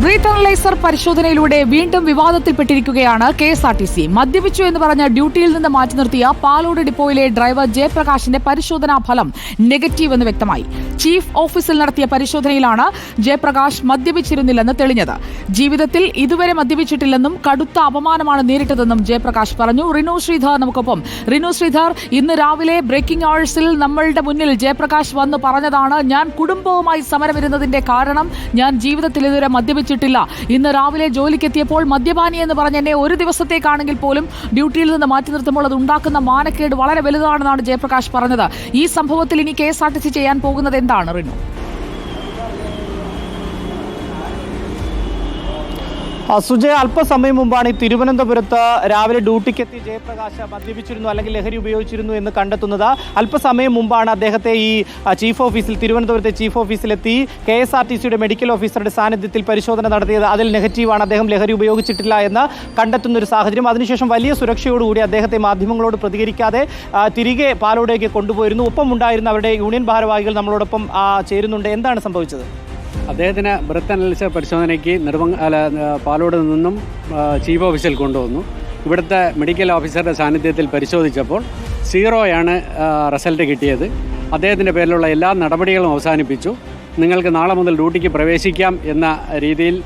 Breath analyser പരിശോധനയിലൂടെ വീണ്ടും വിവാദത്തിൽപ്പെട്ടിരിക്കുകയാണ് K S R T C മദ്യപിച്ചു എന്ന് പറഞ്ഞ ഡ്യൂട്ടിയിൽ നിന്ന് മാറ്റി നിർത്തിയ പാലോട് ഡിപ്പോയിലെ ഡ്രൈവർ ജയപ്രകാശിന്റെ പരിശോധനാ ഫലം നെഗറ്റീവ് എന്ന് വ്യക്തമായി. ചീഫ് ഓഫീസിൽ നടത്തിയ പരിശോധനയിലാണ് ജയപ്രകാശ് മദ്യപിച്ചിരുന്നില്ലെന്ന് തെളിഞ്ഞത്. ജീവിതത്തിൽ ഇതുവരെ മദ്യപിച്ചിട്ടില്ലെന്നും കടുത്ത അപമാനമാണ് നേരിട്ടതെന്നും ജയപ്രകാശ് പറഞ്ഞു. റിനു ശ്രീധർ നമുക്കൊപ്പം. റിനു ശ്രീധർ ഇന്ന് രാവിലെ ബ്രേക്കിംഗ് അവേഴ്സിൽ നമ്മളുടെ മുന്നിൽ ജയപ്രകാശ് വന്ന് പറഞ്ഞതാണ് ഞാൻ കുടുംബവുമായി സമരമിരുന്നതിന്റെ കാരണം ഞാൻ ജീവിതത്തിൽ ഇതുവരെ മദ്യപിച്ചിട്ടില്ല ഇന്ന് രാവിലെ ജോലിക്കെത്തിയപ്പോൾ മദ്യപാനി എന്ന് പറഞ്ഞ് എന്നെ ഒരു ദിവസത്തേക്കാണെങ്കിൽ പോലും ഡ്യൂട്ടിയിൽ നിന്ന് മാറ്റി നിർത്തുമ്പോൾ അത് ഉണ്ടാക്കുന്ന മാനക്കേട് വളരെ വലുതാണെന്നാണ് ജയപ്രകാശ് പറഞ്ഞത്. ഈ സംഭവത്തിൽ ഇനി K S R T C ചെയ്യാൻ പോകുന്നത് എന്താണ് റിനു? സുജയ അല്പസമയം മുമ്പാണ് ഈ തിരുവനന്തപുരത്ത് രാവിലെ ഡ്യൂട്ടിക്കെത്തി ജയപ്രകാശ് മദ്യപിച്ചിരുന്നു അല്ലെങ്കിൽ ലഹരി ഉപയോഗിച്ചിരുന്നു എന്ന് കണ്ടെത്തുന്നത്. അല്പസമയം മുമ്പാണ് അദ്ദേഹത്തെ ഈ ചീഫ് ഓഫീസിൽ തിരുവനന്തപുരത്തെ ചീഫ് ഓഫീസിലെത്തി കെ എസ് ആർ ടി സിയുടെ മെഡിക്കൽ ഓഫീസറുടെ സാന്നിധ്യത്തിൽ പരിശോധന നടത്തിയത്. അതിൽ നെഗറ്റീവാണ് അദ്ദേഹം ലഹരി ഉപയോഗിച്ചിട്ടില്ല എന്ന് കണ്ടെത്തുന്ന ഒരു സാഹചര്യം. അതിനുശേഷം വലിയ സുരക്ഷയോടുകൂടി അദ്ദേഹത്തെ മാധ്യമങ്ങളോട് പ്രതികരിക്കാതെ തിരികെ പാലോടേക്ക് കൊണ്ടുപോയിരുന്നു. ഒപ്പം ഉണ്ടായിരുന്ന അവരുടെ യൂണിയൻ ഭാരവാഹികൾ നമ്മളോടൊപ്പം ചേരുന്നുണ്ട്. എന്താണ് സംഭവിച്ചത്? അദ്ദേഹത്തിന് ബ്രത്ത് അനലിസ പരിശോധനയ്ക്ക് അല്ല പാലോട് നിന്നും ചീഫ് ഓഫീസിൽ കൊണ്ടുവന്നു. ഇവിടുത്തെ മെഡിക്കൽ ഓഫീസറുടെ സാന്നിധ്യത്തിൽ പരിശോധിച്ചപ്പോൾ സീറോയാണ് റിസൾട്ട് കിട്ടിയത്. അദ്ദേഹത്തിന്റെ പേരിലുള്ള എല്ലാ നടപടികളും അവസാനിപ്പിച്ചു. നിങ്ങൾക്ക് നാളെ മുതൽ ഡ്യൂട്ടിക്ക് പ്രവേശിക്കാം എന്ന രീതിയിൽ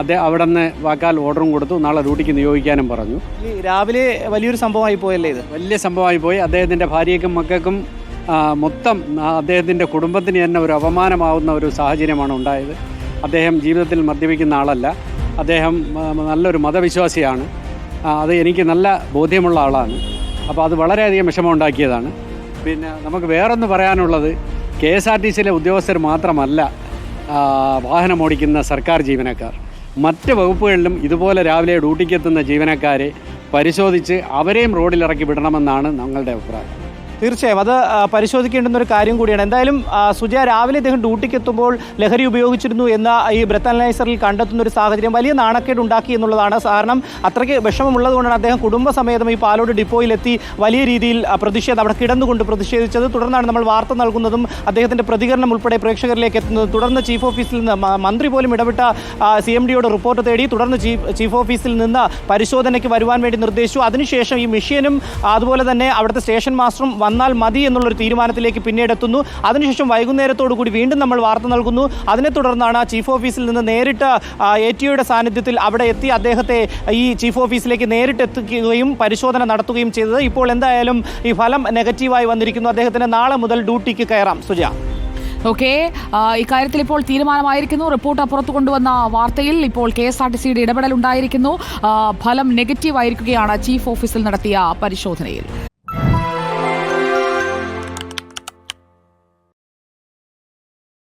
അദ്ദേഹം അവിടെ നിന്ന് വാക്കാൽ ഓർഡറും കൊടുത്തു. നാളെ ഡ്യൂട്ടിക്ക് നിയോഗിക്കാനും പറഞ്ഞു. രാവിലെ വലിയൊരു സംഭവമായി പോയല്ലേ ഇത്? വലിയ സംഭവമായി പോയി. അദ്ദേഹത്തിന്റെ ഭാര്യയ്ക്കും മക്കൾക്കും മൊത്തം അദ്ദേഹത്തിന്റെ കുടുംബത്തിന് തന്നെ ഒരു അപമാനമാവുന്ന ഒരു സാഹചര്യമാണ് ഉണ്ടായത്. അദ്ദേഹം ജീവിതത്തിൽ മദ്യപിക്കുന്ന ആളല്ല. അദ്ദേഹം നല്ലൊരു മതവിശ്വാസിയാണ്. അത് എനിക്ക് നല്ല ബോധ്യമുള്ള ആളാണ്. അപ്പോൾ അത് വളരെയധികം വിഷമമുണ്ടാക്കിയതാണ്. പിന്നെ നമുക്ക് വേറൊന്ന് പറയാനുള്ളത് കെ എസ് ആർ ടി സിയിലെ ഉദ്യോഗസ്ഥർ മാത്രമല്ല വാഹനം ഓടിക്കുന്ന സർക്കാർ ജീവനക്കാർ. മറ്റ് വകുപ്പുകളിലും ഇതുപോലെ രാവിലെ ഡ്യൂട്ടിക്കെത്തുന്ന ജീവനക്കാരെ പരിശോധിച്ച് അവരെയും റോഡിലിറക്കി വിടണമെന്നാണ് ഞങ്ങളുടെ അഭിപ്രായം. തീർച്ചയായും. അത് പരിശോധിക്കേണ്ടുന്ന ഒരു കാര്യം കൂടിയാണ്. എന്തായാലും സുജയ സുജ രാവിലെ ഇദ്ദേഹം ഡ്യൂട്ടിക്ക് എത്തുമ്പോൾ ലഹരി ഉപയോഗിച്ചിരുന്നു എന്ന ഈ ബ്രത്ത് അനലൈസറിൽ കണ്ടെത്തുന്ന ഒരു സാഹചര്യം വലിയ നാണക്കേട് ഉണ്ടാക്കി എന്നുള്ളതാണ് കാരണം അത്രയ്ക്ക് വിഷമമുള്ളത് കൊണ്ടാണ് അദ്ദേഹം കുടുംബസമേതം ഈ പാലോട് ഡിപ്പോയിലെത്തി വലിയ രീതിയിൽ പ്രതിഷേധം അവിടെ കിടന്നുകൊണ്ട് പ്രതിഷേധിച്ചത്. തുടർന്നാണ് നമ്മൾ വാർത്ത നൽകുന്നതും അദ്ദേഹത്തിന്റെ പ്രതികരണം ഉൾപ്പെടെ പ്രേക്ഷകരിലേക്ക് എത്തുന്നത്. തുടർന്ന് ചീഫ് ഓഫീസിൽ നിന്ന് മന്ത്രി പോലും ഇടപെട്ട സി എം ഡിയോട് റിപ്പോർട്ട് തേടി തുടർന്ന് ചീഫ് ഓഫീസിൽ നിന്ന് പരിശോധനയ്ക്ക് വരുവാൻ വേണ്ടി നിർദ്ദേശിച്ചു. അതിനുശേഷം ഈ മിഷ്യനും അതുപോലെ തന്നെ അവിടുത്തെ സ്റ്റേഷൻ മാസ്റ്ററും വന്നാൽ മതി എന്നുള്ളൊരു തീരുമാനത്തിലേക്ക് പിന്നീട് എത്തുന്നു. അതിനുശേഷം വൈകുന്നേരത്തോടു കൂടി വീണ്ടും നമ്മൾ വാർത്ത നൽകുന്നു. അതിനെ തുടർന്നാണ് ചീഫ് ഓഫീസിൽ നിന്ന് നേരിട്ട് എ ടി ഒയുടെ സാന്നിധ്യത്തിൽ അവിടെ എത്തി അദ്ദേഹത്തെ ഈ ചീഫ് ഓഫീസിലേക്ക് നേരിട്ട് എത്തിക്കുകയും പരിശോധന നടത്തുകയും ചെയ്തത്. ഇപ്പോൾ എന്തായാലും ഈ ഫലം നെഗറ്റീവായി വന്നിരിക്കുന്നു. അദ്ദേഹത്തിന് നാളെ മുതൽ ഡ്യൂട്ടിക്ക് കയറാം. സുജ. ഓക്കെ. ഇക്കാര്യത്തിൽ ഇപ്പോൾ തീരുമാനമായിരിക്കുന്നു. റിപ്പോർട്ട് അപ്പുറത്ത് കൊണ്ടുവന്ന വാർത്തയിൽ ഇപ്പോൾ കെ എസ് ആർ ടി സിയുടെ ഇടപെടൽ ഉണ്ടായിരിക്കുന്നു. ഫലം നെഗറ്റീവ് ആയിരിക്കുകയാണ് ചീഫ് ഓഫീസിൽ നടത്തിയ പരിശോധനയിൽ.